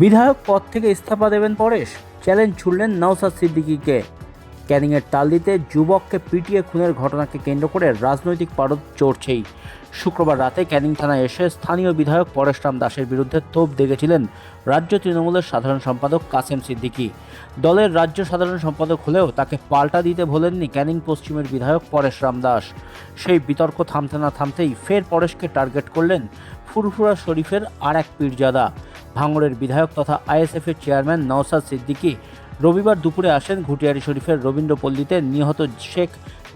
বিধায়ক পদ থেকে ইস্তফা দেবেন পরেশ। চ্যালেঞ্জ ছুড়লেন নওসাদ সিদ্দিকিকে। ক্যানিংয়ের তালদিতে যুবককে পিটিয়ে খুনের ঘটনাকে কেন্দ্র করে রাজনৈতিক পারদ চড়ছেই। শুক্রবার রাতে ক্যানিং থানায় এসে স্থানীয় বিধায়ক পরেশরাম দাসের বিরুদ্ধে তোপ দেখেছিলেন রাজ্য তৃণমূলের সাধারণ সম্পাদক কাসেম সিদ্দিকী। দলের রাজ্য সাধারণ সম্পাদক হলেও তাকে পাল্টা দিতে ভোলেননি ক্যানিং পশ্চিমের বিধায়ক পরেশরাম দাস। সেই বিতর্ক থামতে না থামতেই ফের পরেশকে টার্গেট করলেন ফুরফুরা শরীফের আর এক পীরজাদা। ভাঙড়ের বিধায়ক তথা আইএসএফের চেয়ারম্যান নওসাদ সিদ্দিকী রবিবার দুপুরে আসেন ঘুটিয়ারি শরীফের রবীন্দ্রপল্লীতে নিহত শেখ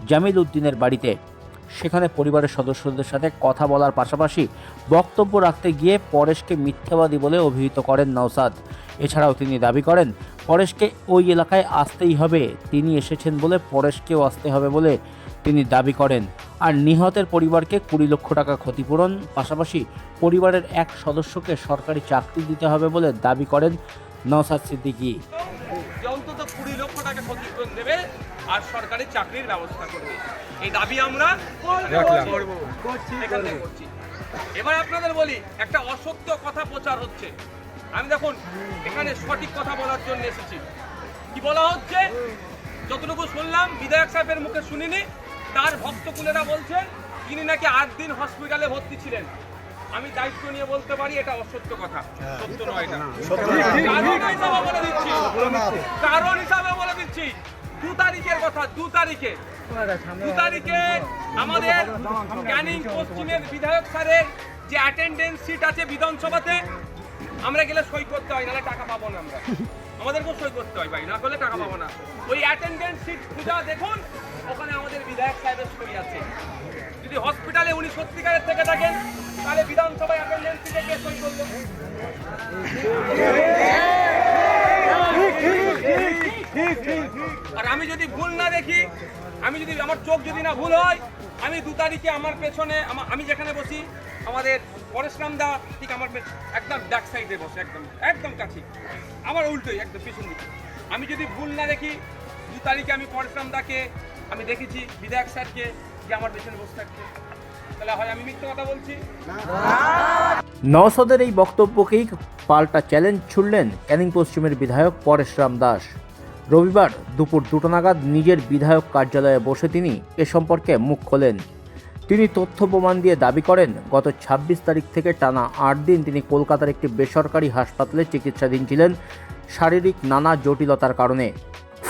জামিল উদ্দিনের বাড়িতে। সেখানে পরিবারের সদস্যদের সাথে কথা বলার পাশাপাশি বক্তব্য রাখতে গিয়ে পরেশকে মিথ্যাবাদী বলে অভিহিত করেন নওসাদ এছাড়াও তিনি দাবি করেন, পরেশকে ওই এলাকায় আসতেই হবে, তিনি এসেছেন বলে পরেশকেও আসতে হবে বলে তিনি দাবি করেন। আর নিহতের পরিবারকে কুড়ি লক্ষ টাকা ক্ষতিপূরণ। পাশাপাশি পরিবারের এক সদস্যকে সরকারি চাকরি দিতে হবে বলে দাবি করেন নওসাদ সিদ্দিকী। অন্তত কুড়ি লক্ষ টাকা ক্ষতিপূরণ দেবে আর সরকারি চাকরির ব্যবস্থা করবে। এই দাবি আমরা করছি। এখান থেকে করছি। এবার আপনাদের বলি একটা অসত্য কথা প্রচার হচ্ছে। আমি দেখুন এখানে সঠিক কথা বলার জন্য এসেছি। কি বলা হচ্ছে? যতটুকু শুনলাম বিধায়ক সাহেবের মুখে শুনিনি। তার ভক্তকুলেরা বলছেন তিনি নাকি আট দিন হসপিটালে ভর্তি ছিলেন। আমি দায়িত্ব নিয়ে বলতে পারি এটা অসত্য কথা। সত্য নয় এটা হিসাবে বলে দিচ্ছি। কারণ হিসাবে বলে দিচ্ছি। দু তারিখের কথা দু তারিখে। দু তারিখে আমাদের ক্যানিং পশ্চিমের বিধায়ক স্যারের যে অ্যাটেন্ডেন্স সিট আছে বিধানসভাতে আমরা গেলে সই করতে হয় নাহলে টাকা পাবো না আমরা। আমাদেরকেও সই করতে হয় ভাই না করলে টাকা পাবো না। ওই অ্যাটেন্ডেন্স সিট খুঁজা দেখুন ওখানে আমাদের বিধায়ক সাহেবের ছবি আছে যদি হসপিটালে উনি সত্যিকারের থেকে থাকেন, তাহলে বিধানসভায় অ্যাটেন্ডেন্স সিটে কে সই আর আমি যদি ভুল না দেখি, আমি যদি আমার চোখ যদি না ভুল হয়, আমি দু তারিখে আমার পেছনে আমি যেখানে বসি, আমাদের পরেশরাম দা ঠিক আমার একদম ব্যাক সাইডে বসে, একদম একদম কাছে। আমার উল্টোই, একদম পেছন দিকে। আমি যদি ভুল না দেখি, দু তারিখে আমি পরেশরাম দাকে আমি দেখেছি বিধায়ক স্যারকে যে আমার পেছনে বসে থাকছে। তাহলে হয় আমি মিথ্যে কথা বলছি? নওসাদের এই বক্তব্যকেই পাল্টা চ্যালেঞ্জ ছুড়লেন ক্যানিং পশ্চিমের বিধায়ক পরেশরাম দাস। রবিবার দুপুর দুটো নাগাদ নিজের বিধায়ক কার্যালয়ে বসে তিনি এ সম্পর্কে মুখ খোলেন। তিনি তথ্য প্রমাণ দিয়ে দাবি করেন, গত ২৬ তারিখ থেকে টানা আট দিন তিনি কলকাতার একটি বেসরকারি হাসপাতালে চিকিৎসাধীন ছিলেন শারীরিক নানা জটিলতার কারণে।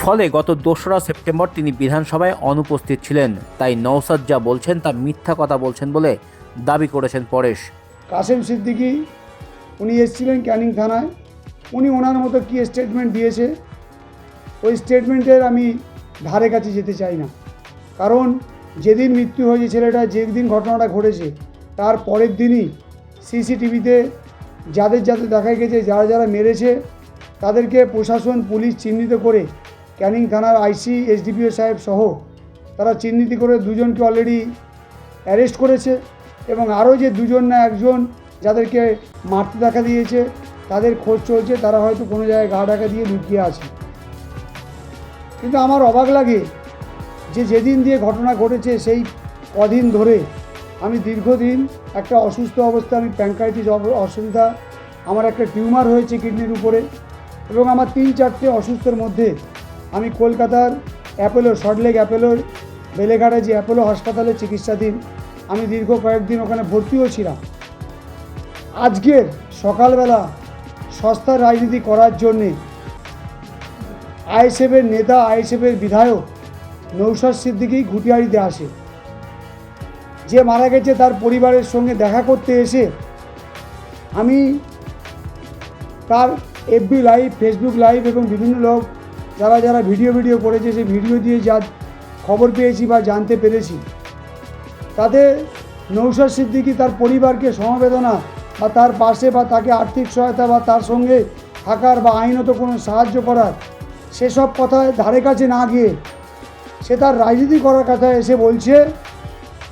ফলে গত দোসরা সেপ্টেম্বর তিনি বিধানসভায় অনুপস্থিত ছিলেন। তাই নওসাদ যা বলছেন তা মিথ্যা কথা বলছেন বলে দাবি করেছেন পরেশ। কাসেম সিদ্দিকী, উনি এসেছিলেন ক্যানিং থানায়। উনি ওনার মতো কী স্টেটমেন্ট দিয়েছে? ওই স্টেটমেন্টের আমি ধারে কাছে যেতে চাই না। কারণ যেদিন মৃত্যু হয়েছে ছেলেটা, যেদিন ঘটনাটা ঘটেছে, তার পরের দিনই সিসিটিভিতে যাদের যাদের দেখা গেছে, যারা যারা মেরেছে, তাদেরকে প্রশাসন, পুলিশ চিহ্নিত করে ক্যানিং থানার আইসি, এসডিপিও সাহেব সহ তারা চিহ্নিত করে দুজনকে অলরেডি অ্যারেস্ট করেছে এবং আরও যে দুজন না একজন যাদেরকে মারতে দেখা দিয়েছে, তাদের খোঁজ চলছে, তারা হয়তো কোনো জায়গায় গা ঢাকা দিয়ে লুকিয়ে আছে। কিন্তু আমার অবাক লাগে যে যেদিন দিয়ে ঘটনা ঘটেছে সেই কদিন ধরে আমি দীর্ঘদিন একটা অসুস্থ অবস্থা আমি প্যাঙ্কাইটিস অসুবিধা, আমার একটা টিউমার হয়েছে কিডনির উপরে এবং আমার তিন চারটে অসুস্থের মধ্যে আমি কলকাতার অ্যাপোলো সল্টলেক অ্যাপোলোর বেলেঘাটে যে অ্যাপোলো হাসপাতালে চিকিৎসাধীন, আমি দীর্ঘ কয়েকদিন ওখানে ভর্তিও ছিলাম। আজকের সকালবেলা সস্তার রাজনীতি করার জন্যে আইএসএফের নেতা, আইএসএফের বিধায়ক নৌসাদ সিদ্দিকী ঘুটিয়ারিতে আসে। যে মারা গেছে তার পরিবারের সঙ্গে দেখা করতে এসে আমি তার এফবি লাইভ ফেসবুক লাইভ এবং বিভিন্ন লোক যারা যারা ভিডিও ভিডিও করেছে, সেই ভিডিও দিয়ে যা খবর পেয়েছি বা জানতে পেরেছি, তাতে নৌসাদ সিদ্দিকী তার পরিবারকে সমবেদনা বা তার পাশে বা তাকে আর্থিক সহায়তা বা তার সঙ্গে থাকার বা আইনত কোনো সাহায্য করার, সেসব কথায় ধারে কাছে না গিয়ে সে তার রাজনীতি করার কথা এসে বলছে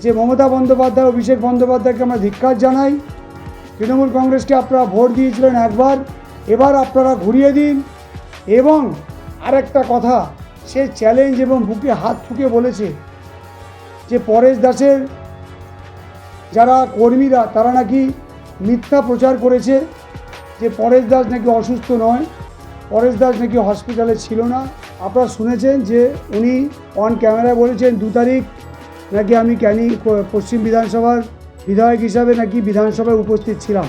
যে, মমতা বন্দ্যোপাধ্যায়, অভিষেক বন্দ্যোপাধ্যায়কে আমরা ধিক্কার জানাই। তৃণমূল কংগ্রেসকে আপনারা ভোট দিয়েছিলেন একবার, এবার আপনারা ঘুরিয়ে দিন এবং আরেকটা কথা, সে চ্যালেঞ্জ এবং বুকে হাত ঠুকে বলেছে যে পরেশ দাসের যারা কর্মীরা, তারা নাকি মিথ্যা প্রচার করেছে যে পরেশ দাস নাকি অসুস্থ নয়, পরেশ দাস নাকি হসপিটালে ছিল না। আপনারা শুনেছেন যে উনি অন ক্যামেরায় বলেছেন, দু তারিখ নাকি আমি ক্যানিং পশ্চিম বিধানসভার বিধায়ক হিসাবে নাকি বিধানসভায় উপস্থিত ছিলাম।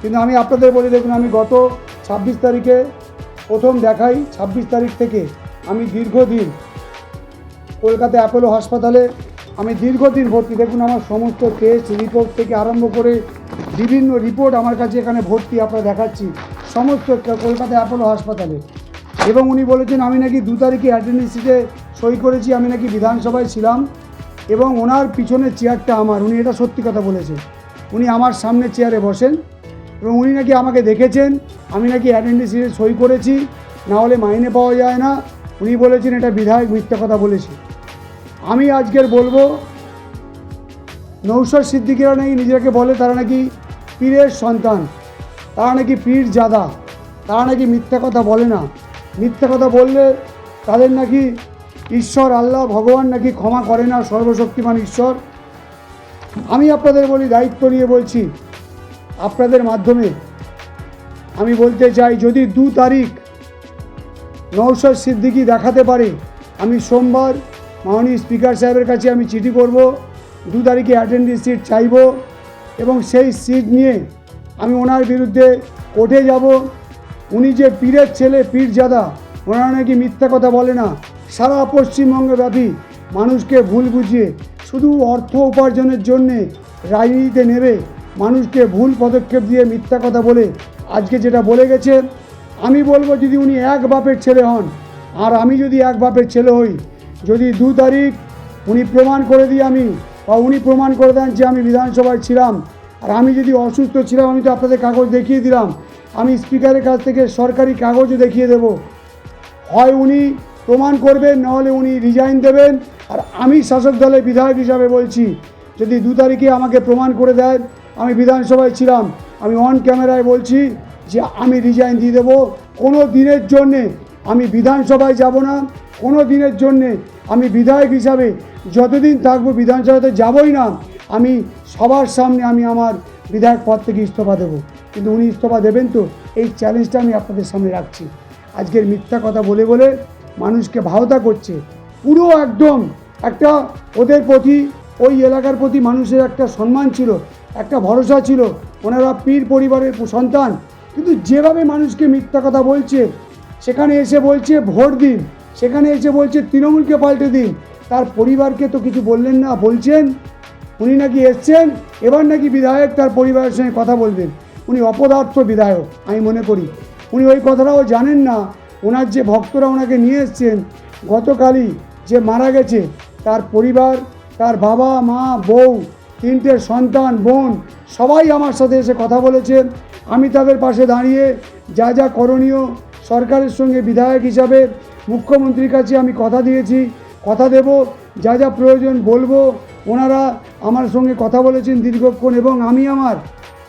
কিন্তু আমি আপনাদের বলি, দেখুন, আমি গত ছাব্বিশ তারিখে প্রথম দেখাই ছাব্বিশ তারিখ থেকে আমি দীর্ঘদিন কলকাতা অ্যাপোলো হাসপাতালে, আমি দীর্ঘদিন ভর্তি। দেখুন আমার সমস্ত টেস্ট রিপোর্ট থেকে আরম্ভ করে বিভিন্ন রিপোর্ট আমার কাছে এখানে ভর্তি আপনারা দেখাচ্ছি, সমস্ত কলকাতা অ্যাপোলো হাসপাতালে। এবং উনি বলেছেন, আমি নাকি দু তারিখে অ্যাটেন্ডেন্স শিটে সই করেছি, আমি নাকি বিধানসভায় ছিলাম। এবং ওনার পিছনের চেয়ারটা আমার, উনি এটা সত্যি কথা বলেছেন। উনি আমার সামনে চেয়ারে বসেন। এবং উনি নাকি আমাকে দেখেছেন, আমি নাকি অ্যাটেন্ডেন্স সই করেছি, না হলে মাইনে পাওয়া যায় না। উনি বলেছেন এটা বিধায়ক মিথ্যা কথা বলেছে। আমি আজকের বলব, নৌসর সিদ্দিকিরা নাকি নিজেকে বলে তারা নাকি পীরের সন্তান, তারা নাকি পীর জাদা, তারা নাকি মিথ্যা কথা বলে না। মিথ্যা কথা বললে তাদের নাকি ঈশ্বর, আল্লাহ, ভগবান নাকি ক্ষমা করে না, সর্বশক্তিমান ঈশ্বর। আমি আপনাদের বলি, দায়িত্ব নিয়ে বলছি আপনাদের মাধ্যমে আমি বলতে চাই, যদি দু তারিখ নৌসর সিদ্দিকি দেখাতে পারে, আমি সোমবার মাননীয় স্পিকার সাহেবের কাছে আমি চিঠি করব, দু তারিখে অ্যাটেন্ডেন্স সিট চাইব এবং সেই সিট নিয়ে আমি ওনার বিরুদ্ধে কোর্টে যাব। উনি যে পীরের ছেলে পীর জাদা ওনারা নাকি মিথ্যা কথা বলে না। সারা পশ্চিমবঙ্গব্যাপী মানুষকে ভুল বুঝিয়ে শুধু অর্থ উপার্জনের জন্যে রাজনীতিতে নেবে। মানুষকে ভুল পদক্ষেপ দিয়ে মিথ্যা কথা বলে আজকে যেটা বলে গেছে, আমি বলব যদি উনি এক বাপের ছেলে হন, আর আমি যদি এক বাপের ছেলে হই, যদি দু তারিখ উনি প্রমাণ করে দিই আমি, বা উনি প্রমাণ করে দেন যে আমি বিধানসভায় ছিলাম, আর আমি যদি অসুস্থ ছিলাম, আমি তো আপনাদের কাগজ দেখিয়ে দিলাম, আমি স্পিকারের কাছ থেকে সরকারি কাগজও দেখিয়ে দেব। হয় উনি প্রমাণ করবেন নাহলে উনি রিজাইন দেবেন, আর আমি শাসক দলের বিধায়ক হিসাবে বলছি যদি দু তারিখে আমাকে প্রমাণ করে দেয় আমি বিধানসভায় ছিলাম, আমি অন ক্যামেরায় বলছি যে আমি রিজাইন দিয়ে দেবো। কোনো দিনের জন্যে আমি বিধানসভায় যাব না, কোনো দিনের জন্যে আমি বিধায়ক হিসাবে যতদিন থাকব বিধানসভাতে যাবই না, আমি সবার সামনে আমি আমার বিধায়ক পদ থেকে ইস্তফা দেবো। কিন্তু উনি ইস্তফা দেবেন তো, এই চ্যালেঞ্জটা আমি আপনাদের সামনে রাখছি। আজকের মিথ্যা কথা বলে বলে মানুষকে ভাওতা করছে। পুরো একদম একটা ওদের প্রতি ওই এলাকার প্রতি মানুষের একটা সম্মান ছিল, একটা ভরসা ছিল, ওনারা পীর পরিবারের সন্তান। কিন্তু যেভাবে মানুষকে মিথ্যা কথা বলছে, সেখানে এসে বলছে ভোট দিন, সেখানে এসে বলছে তৃণমূলকে পাল্টে দিন, তার পরিবারকে তো কিছু বললেন না, বলছেন? উনি নাকি এসছেন? এবার নাকি বিধায়ক তার পরিবারের সঙ্গে কথা বলবেন। উনি অপদার্থ বিধায়ক, আমি মনে করি। উনি ওই কথাটাও জানেন না, ওনার যে ভক্তরা ওনাকে নিয়ে এসছেন, গতকালই যে মারা গেছে, তার পরিবার তার বাবা, মা, বউ, তিনটে সন্তান, বোন, সবাই আমার সাথে এসে কথা বলেছেন আমি তাদের পাশে দাঁড়িয়ে যা যা করণীয় সরকারের সঙ্গে বিধায়ক হিসাবে মুখ্যমন্ত্রীর কাছে আমি কথা দিয়েছি, কথা দেব, যা যা প্রয়োজন বলব। ওনারা আমার সঙ্গে কথা বলেছেন দীর্ঘক্ষণ এবং আমি আমার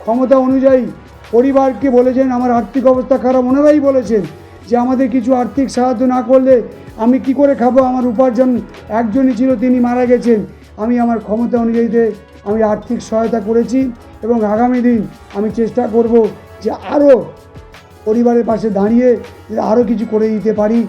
ক্ষমতা অনুযায়ী পরিবারকে বলেছেন, আমার আর্থিক অবস্থা খারাপ, ওনারাই বলেছেন যে আমাদের কিছু আর্থিক সাহায্য না করলে আমি কি করে খাব? আমার উপার্জন একজনই ছিল, তিনি মারা গেছেন। আমি আমার ক্ষমতা অনুযায়ীতে আমি আর্থিক সহায়তা করেছি এবং আগামী দিন আমি চেষ্টা করব যে আরও পরিবারের পাশে দাঁড়িয়ে আরও কিছু করে দিতে পারি।